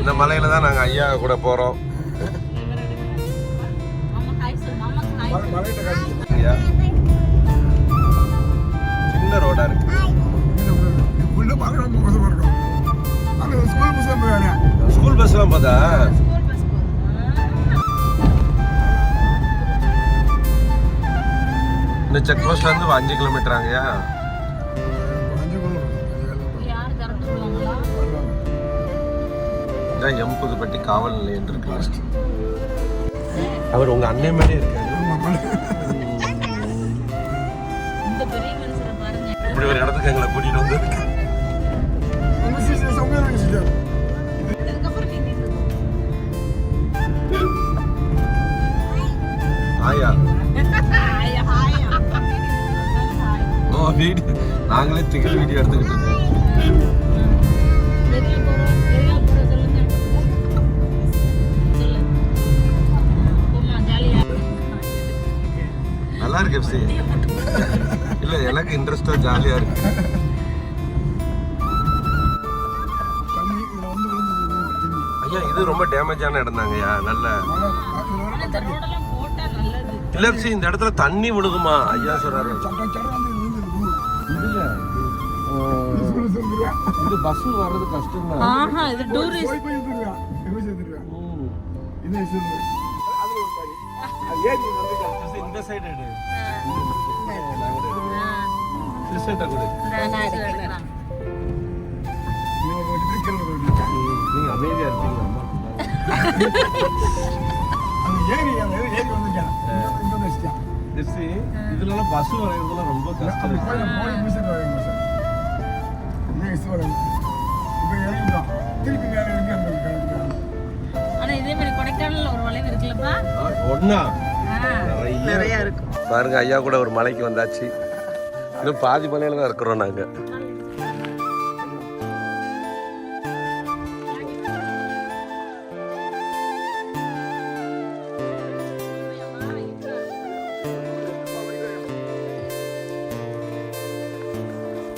இந்த மலையில தான் நாங்க ஐயா கூட போறோம். ஐயா சின்ன ரோடா இருக்கு. ஸ்கூல் பஸ்லாம் பார்த்தா இந்த செக் போஸ்ட்ல இருந்து அஞ்சு கிலோமீட்டர் ஆங்கயா இதான் எம் புதுப்பட்டி காவல் நிலையம் இருக்கு. அவர் உங்க அண்ணன் மாதிரியே இருக்காரு. இந்த பெரிய மனுஷரை பாருங்க. இப்படி ஒரு இடத்துக்கு எங்களை கூட்டிட்டு வந்து ஆயா. நாங்களே திகில் வீடியோ எடுத்துக்கிட்டு இருக்கோம். இன்ட்ரெஸ்டா ஜாலியா இருக்கு. ஐயா இது ரொம்ப டேமேஜான இடம் தாங்கய்யா நல்ல ஆனா இந்த இடத்துல தண்ணி விழுகுமா? ஐயா சொல்றாரு. இது பஸ் வர்றது கஷ்டம் தான் ஆஹா இது டூரிஸ்ட் இந்த சைடு எடு சிஸ்டர்ட்ட கொடு நீங்க அமைதியா இருப்பீங்க அம்மா இதுலலாம் பஸ் ரொம்ப கஷ்டம் இருக்குல்லப்பா ஒன்னா ஆ. நிறைய இருக்கும் பாருங்க ஐயா கூட ஒரு மலைக்கு வந்தாச்சு இன்னும் பாதி மலையில தான் இருக்கிறோம் நாங்க.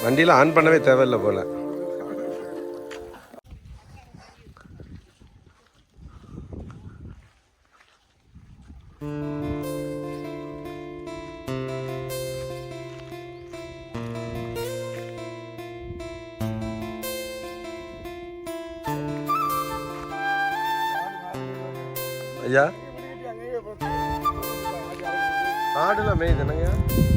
வண்டியில ஆன் பண்ணவே தேவையில்லை போல. ஐயா ஆடுலாம் மேயுது என்னங்க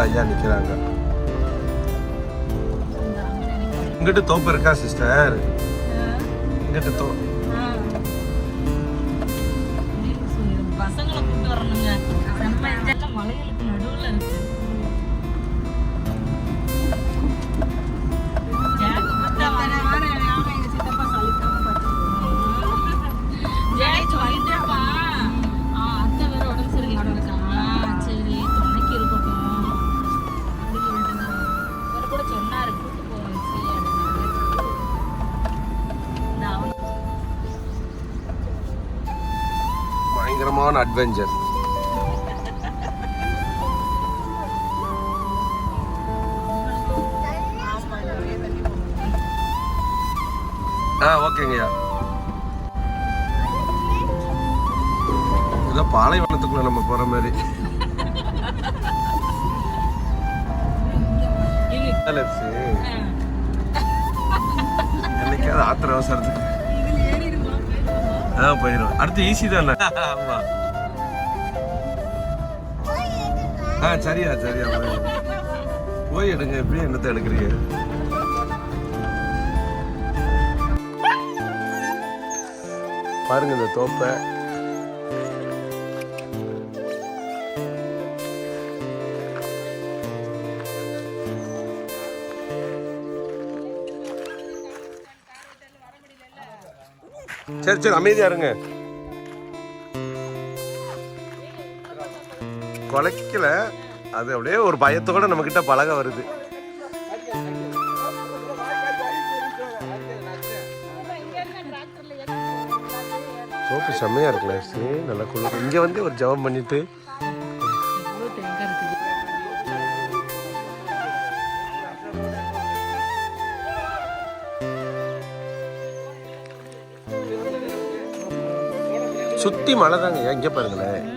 இந்த ஐயா நிக்கிறாங்க இந்த அங்க நினைக்கிறேன். இங்கிட்டு தோப்பு இருக்கா சிஸ்டர் இங்கிட்டு தோ ஆ. பசங்களை கூட்டு வரணுங்க செம்ம enjoy. மலைகளுக்கு நடுவுல இருக்கு பயங்கரமான அட்வென்ச்சர் ஆ ஓகேங்கய்யா ஏதோ பாலைவனத்துக்குள்ள நம்ம போற மாதிரி. என்னைக்காவது ஆத்திர அவசரத்துக்கு. ஆ போயிடும் அடுத்து ஈஸி தானே? ஆமா. ஆ சரியா சரியா போய். எடுங்க. எப்படி என்னத்தை எடுக்கிறீங்க? பாருங்க இந்த தோப்பை. சரி சரி அமைதியா இருங்க. குலைக்கல அது அப்படியே ஒரு பயத்தோட நம்ம கிட்ட பழக வருது. சோப்பு செம்மையா இருக்குல்ல சரி நல்லா குளிர். இங்க வந்து ஒரு ஜெபம் பண்ணிட்டு. சுத்தி மழை தாங்க இங்க பாருங்களேன்.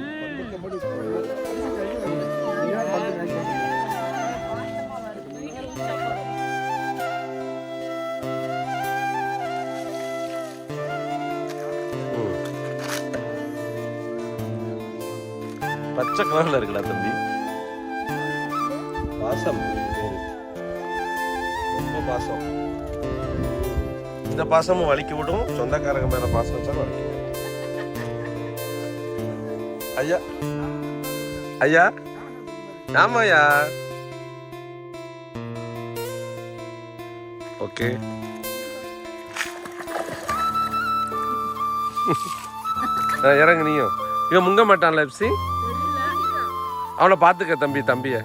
பச்சை கலர்ல இருக்குடா தம்பி? பாசம். ரொம்ப பாசம். இந்த பாசமும் வலிக்கி விடும். சொந்தக்காரங்க மேல பாசம் வச்சாலும் வலிக்கி. ஐயா. ஐயா. ஆமாய்யா. ஓகே. இறங்கு நீயும். இவன் முங்க மாட்டான்ல எப்சி? அவனை பார்த்துக்க தம்பி தம்பிய.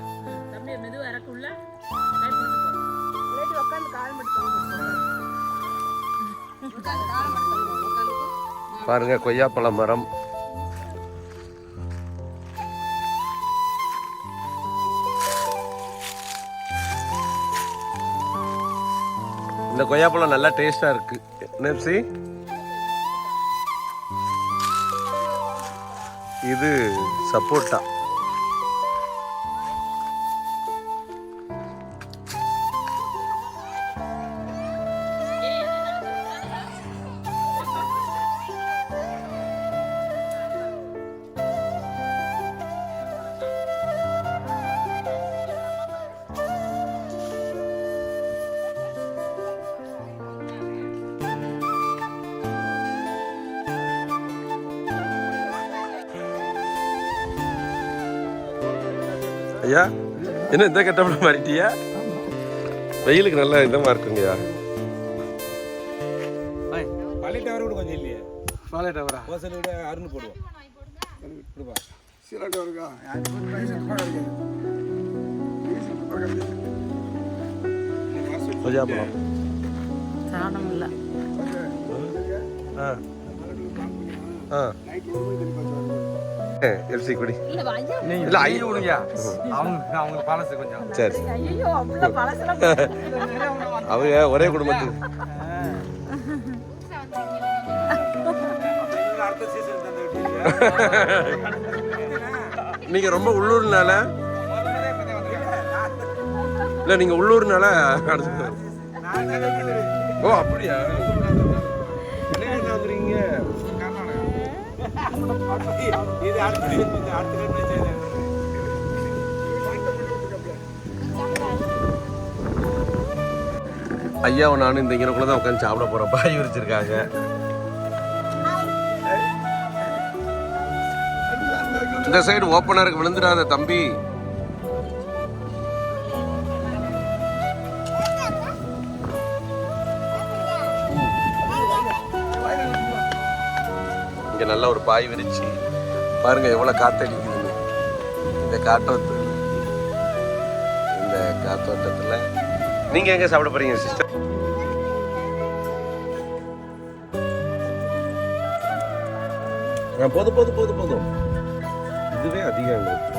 பாருங்க கொய்யாப்பழ மரம். இந்த கொய்யாப்பழம் நல்லா டேஸ்டா இருக்கு. நெப்சி? இது சப்போட்டா. ஐயா என்ன இந்த கட்டப்பட மாறிட்டியா? வெயிலுக்கு நல்லா இதமா இருக்குங்கய்யா. பழைய டவர் கூட கொஞ்சம் இல்லையே. பாலை டவரா? ஹோசல் விட அருண் போடுவோம். சில டவருக்கா? கொய்யாப்பழம் சாணம் இல்லை ஆ. ஆ. எல்சி குடி. இல்லை ஐயா. இல்ல ஐயோ. விடுங்க அவங்க அவங்க பழசு கொஞ்சம். சரி. அவங்க ஒரே குடும்பத்துக்கு நீங்க ரொம்ப உள்ளூர்னால. இல்ல நீங்க உள்ளூர்னால ஓ அப்படியா? இது இது ஐயாவும் நானும் இந்த இங்கனக்குள்ள தான் உட்காந்து சாப்பிட போகிறோம் பாய் விரிச்சிருக்காங்க. இந்த சைடு ஓப்பனாக இருக்கு விழுந்துடாத தம்பி. இங்கே நல்லா ஒரு பாய் விரிச்சு பாருங்க எவ்வளோ காற்றடிக்குதுன்னு இந்த காற்றோத்து இந்த காற்றோட்டத்தில் நீங்கள் எங்கே சாப்பிட போறீங்க சிஸ்டர் போதும் போதும் போதும் போதும். இதுவே அதிகம் எங்களுக்கு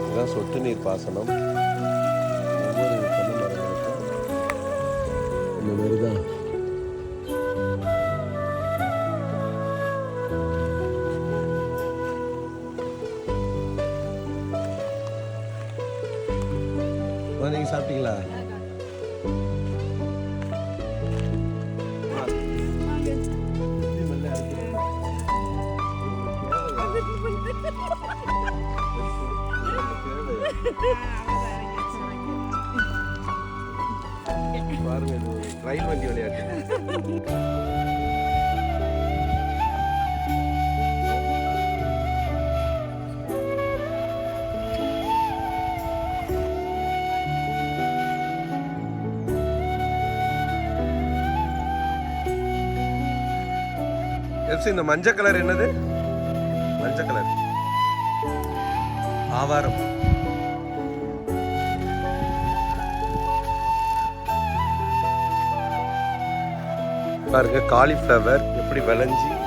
இதுதான் சொட்டு நீர் பாசனம். நீங்கள் சாப்பிட்டீங்களா? பாருங்க இது ஒரு ரயில் வண்டி விளையாட்டு. எஸ் இந்த மஞ்சள் கலர் என்னது? மஞ்சள் கலர். ஆவாரம். பாருங்க காலிஃப்ளவர் எப்படி விளைஞ்சி